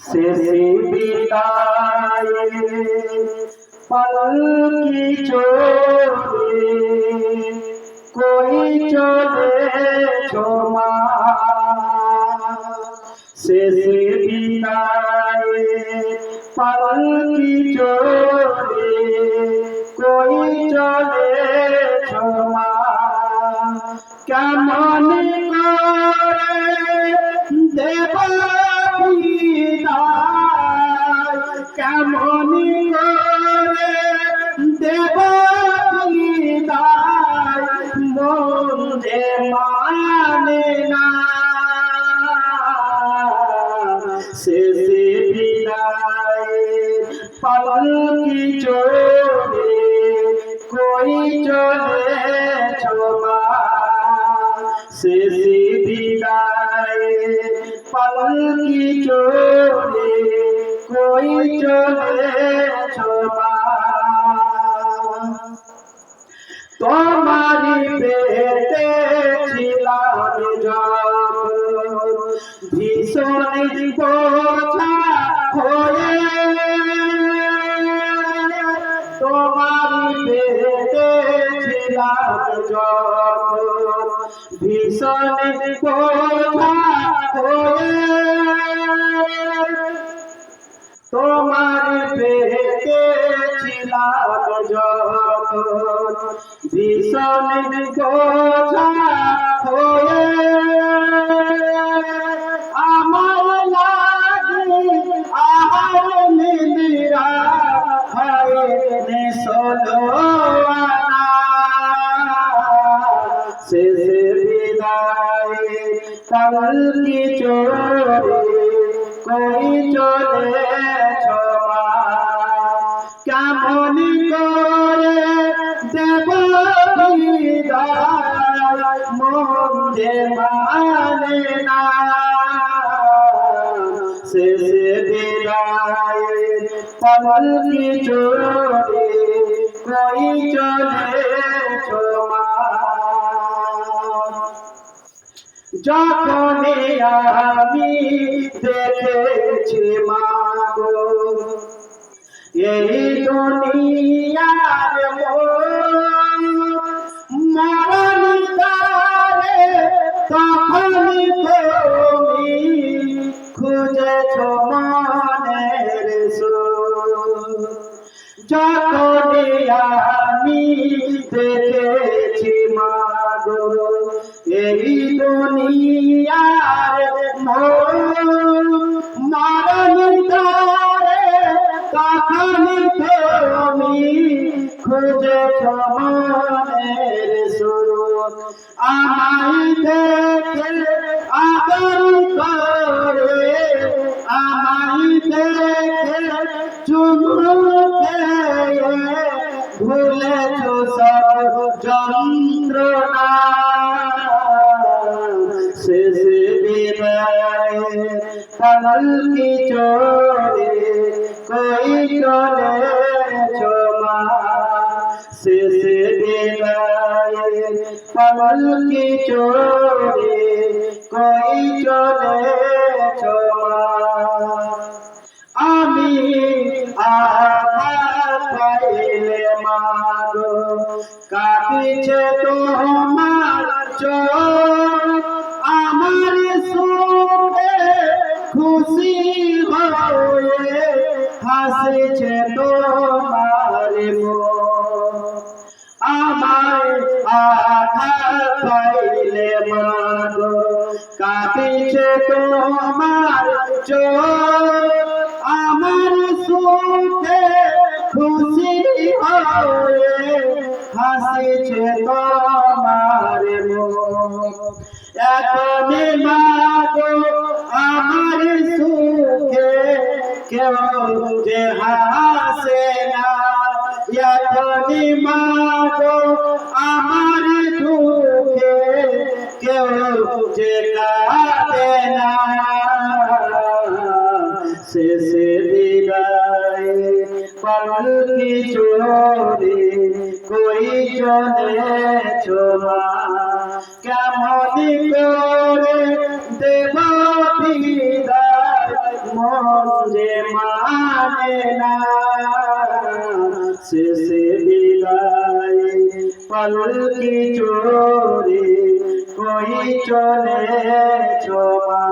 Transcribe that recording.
শেষে বিদায় পালকি চোরে কই চলে ছোমা পালকি চোরে কই চলে ছোমা শেষে বিদায় পালকি চোরে কই চলে ছোমা তোমারি পেটে তোমার পেটে ছিলাম ভীষণ আমার আমার নিদিরা হয় নেশলো পালকি চোরে কই চলে কেমন করে দেব মন যে মানে না। শেষে বিদায় পালকি চোরে কই চলে যখন আমি দেখেছি মাগো এই দুনিয়ার মরণ তখন তুমি খুঁজেছ মনের সুর যখন মনের সুর আমায় দেখে আদর করে। আমায় দেখে চুমুকে ভুলেছ সব যন্ত্রণা। শেষে বিদায় পালকি চোরে? কই চলে ছোমা শেষে কমল কি চোরে কই চলে আমি আহা পাইলে মারো কাটিছে তোমার আঘাত পাইলে মাগো কাটিছে তোমার চোখ আমার সুখে খুশি হয়ে হাসিছে তোমার মন এখন মাগো, আমার সুখে কেউ যে হাসে না। এখনই মাগো শেষে বিদায়। পালকি চোরে কই চলে ছোমা কেমন করে দেব বিদায়, মন যে মানে না। শেষে বিদায় পালকি চোরে কই চলে ছোমা